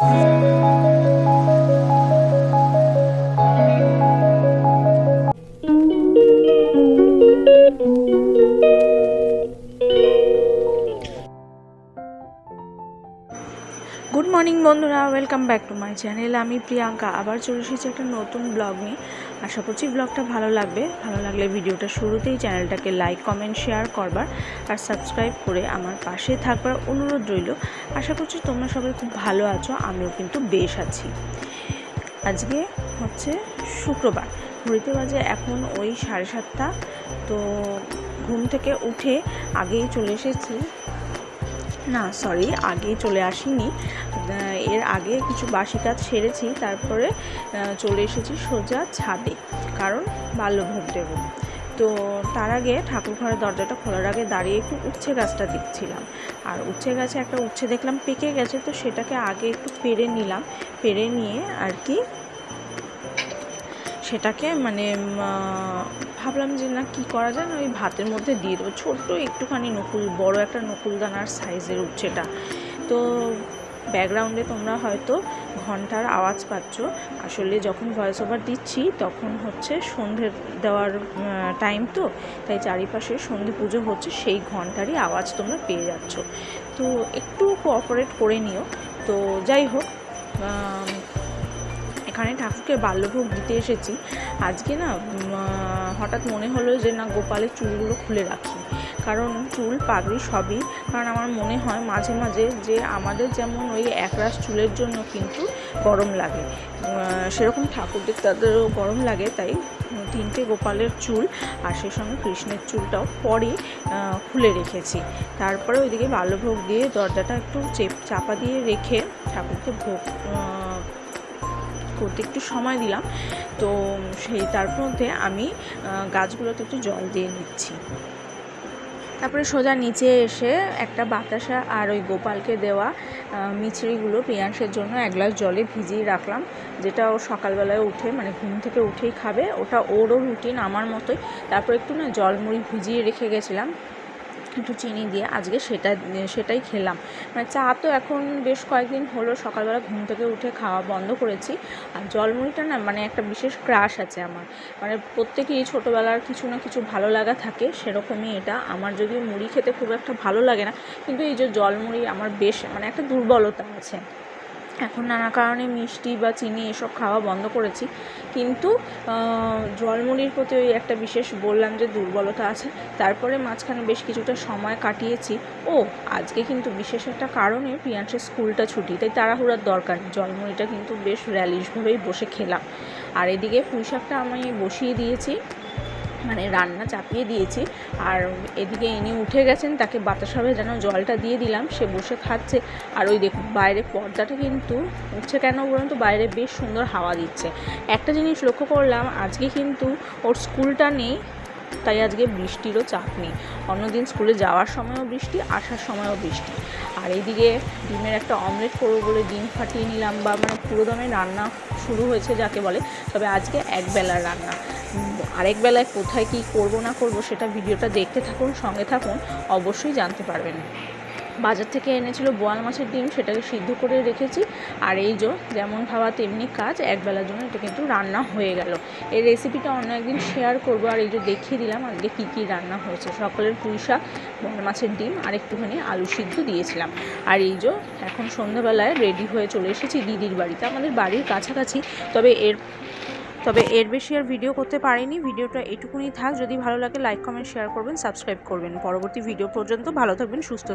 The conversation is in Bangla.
Thank you. গুড মর্নিং বন্ধুরা। Welcome back to my channel আমি প্রিয়াঙ্কা। আবার চলে এসেছি একটা নতুন ব্লগ নিয়ে। আশা করছি ব্লগটা ভালো লাগবে। ভালো লাগলে ভিডিওটা শুরুতেই চ্যানেলটাকে লাইক কমেন্ট শেয়ার করবার আর সাবস্ক্রাইব করে আমার পাশে থাকবার অনুরোধ রইল। আশা করছি তোমরা সবাই খুব ভালো আছো। আমিও কিন্তু বেশ আছি। আজকে হচ্ছে শুক্রবার। ঘড়িতে বাজে এখন ওই সাড়ে সাতটা। তো ঘুম থেকে উঠে আগেই চলে এসেছি। না সরি আগেই চলে আসিনি। এর আগে কিছু বাসি কাজ সেরেছি, তারপরে চলে এসেছি সোজা ছাদে, কারণ বাল্যভোগ দেবো তো তার আগে ঠাকুর ঘরের দরজাটা খোলার আগে দাঁড়িয়ে একটু উচ্ছে গাছটা দেখছিলাম। আর উচ্ছে গাছে একটা উচ্ছে দেখলাম পেকে গেছে, তো সেটাকে আগে একটু পেরে নিলাম। পেরে নিয়ে আর কি, সেটাকে মানে ভাবলাম যে না, কি করা যায়? না, ওই ভাতের মধ্যে দিয়ে দেবো। ছোট্ট একটুখানি নকুল, বড় একটা নকুলদানার সাইজের উচ্ছেটা। তো ব্যাকগ্রাউন্ডে তোমরা হয়তো ঘণ্টার আওয়াজ পাচ্ছ। আসলে যখন ভয়েস ওভার দিচ্ছি, তখন হচ্ছে সন্ধে দেওয়ার টাইম তো। তাই চারিপাশে সন্ধে পুজো হচ্ছে, সেই ঘন্টারই আওয়াজ তোমরা পেয়ে যাচ্ছ। তো একটু কোঅপারেট করে নিও। তো যাই হোক এখানে ঠাকুরকে বাল্যভোগ দিতে এসেছি। আজকে না হঠাৎ মনে হলো যে না, গোপালের চুলগুলো খুলে রাখি। কারণ চুল পাগড়ি সবই। কারণ আমার মনে হয় মাঝে মাঝে যে আমাদের যেমন ওই একরাশ চুলের জন্য কিন্তু গরম লাগে। সেরকম ঠাকুরদের তাদেরও গরম লাগে, তাই তিনটে গোপালের চুল আর সেই সঙ্গে কৃষ্ণের চুলটাও পরে খুলে রেখেছি। তারপরে ওইদিকে বাল্যভোগ দিয়ে দরজাটা একটু চেপ, চাপা দিয়ে রেখে ঠাকুরকে ভোগ করতে একটু সময় দিলাম। তো সেই তার মধ্যে আমি গাছগুলোতে একটু জল দিয়ে নিচ্ছি। তারপরে সোজা নিচে এসে একটা বাতাসা আর ওই গোপালকে দেওয়া আহ, মিছরিগুলো পেঁয়াজের জন্য এক গ্লাস জলে ভিজিয়ে রাখলাম। যেটা ও সকালবেলায় উঠে মানে ঘুম থেকে উঠেই খাবে। ওটা ওরও রুটিন আমার মতোই। তারপর একটু না জলমুড়ি ভিজিয়ে রেখে গেছিলাম। একটু চিনি দিয়ে আজকে সেটা, সেটাই খেলাম। মানে চা তো এখন বেশ কয়েকদিন হলো, সকালবেলা ঘুম থেকে উঠে খাওয়া বন্ধ করেছি। আর জলমুড়িটা না মানে একটা বিশেষ ক্রাশ আছে আমার। মানে প্রত্যেকেই ছোটোবেলার কিছু না কিছু ভালো লাগা থাকে, সেরকমই এটা। আমার যদিও মুড়ি খেতে খুব একটা ভালো লাগে না, কিন্তু এই যে জলমুড়ি আমার বেশ মানে একটা দুর্বলতা আছে। এখন নানা কারণে মিষ্টি বা চিনি এসব খাওয়া বন্ধ করেছি। কিন্তু জলমুড়ির প্রতি ওই একটা বিশেষ বললাম যে দুর্বলতা আছে, তারপরে মাঝখানে বেশ কিছুটা সময় কাটিয়েছি। ও, আজকে কিন্তু বিশেষ একটা কারণে প্রিয়াংশের স্কুলটা ছুটি, তাই তাড়াহুড়ার দরকার। জলমুড়িটা কিন্তু বেশ র্যালিশভাবেই বসে খেলাম। আর এদিকে পুঁই শাকটা আমি বসিয়ে দিয়েছি। মানে রান্না চাপিয়ে দিয়েছি। আর এদিকে ইনি উঠে গেছেন, তাকে বাতাসা যেন জলটা দিয়ে দিলাম। সে বসে খাচ্ছে। আর ওই দেখুন, বাইরে পর্দাটা কিন্তু উঠছে কেন বলুন তো? বাইরে বেশ সুন্দর হাওয়া দিচ্ছে। একটা জিনিস লক্ষ্য করলাম, আজকে কিন্তু ওর স্কুলটা নেই, তাই আজকে বৃষ্টিরও চাপ নেই। অন্যদিন স্কুলে যাওয়ার সময়ও বৃষ্টি, আসার সময়ও বৃষ্টি। আর এইদিকে ডিমের একটা অমলেট করব বলে ডিম ফাটিয়ে নিলাম বা মানে পুরো দমে রান্না শুরু হয়েছে যাকে বলে, তবে আজকে এক বেলার রান্না। আরেক বেলায় কোথায় কি করব না করব সেটা ভিডিওটা দেখতে থাকুন, সঙ্গে থাকুন, অবশ্যই জানতে পারবেন। বাজার থেকে এনেছিল বোয়াল মাছের ডিম, সেটাকে সিদ্ধ করে রেখেছি। আর এই যে যেমন ভাবা তেমনি কাজ একবেলার জন্য এটা কিন্তু রান্না হয়ে গেল। এই রেসিপিটা অন্য একদিন শেয়ার করব, আর এই যে দেখিয়ে দিলাম আজকে কী কী রান্না হয়েছে। সকলের পুঁই শাক, বোয়াল মাছের ডিম, আর একটুখানি আলু সিদ্ধ দিয়েছিলাম। আর এই যে এখন সন্ধ্যাবেলায় রেডি হয়ে চলে এসেছি দিদির বাড়িতে। আমাদের বাড়ির কাছাকাছি, তবে এর তবে এর বেশি আর ভিডিও করতে পারিনি। ভিডিওটা এটুকুনি থাক। যদি ভালো লাগে লাইক কমেন্ট শেয়ার করবেন সাবস্ক্রাইব করবেন। পরবর্তী ভিডিও পর্যন্ত ভালো থাকবেন, সুস্থ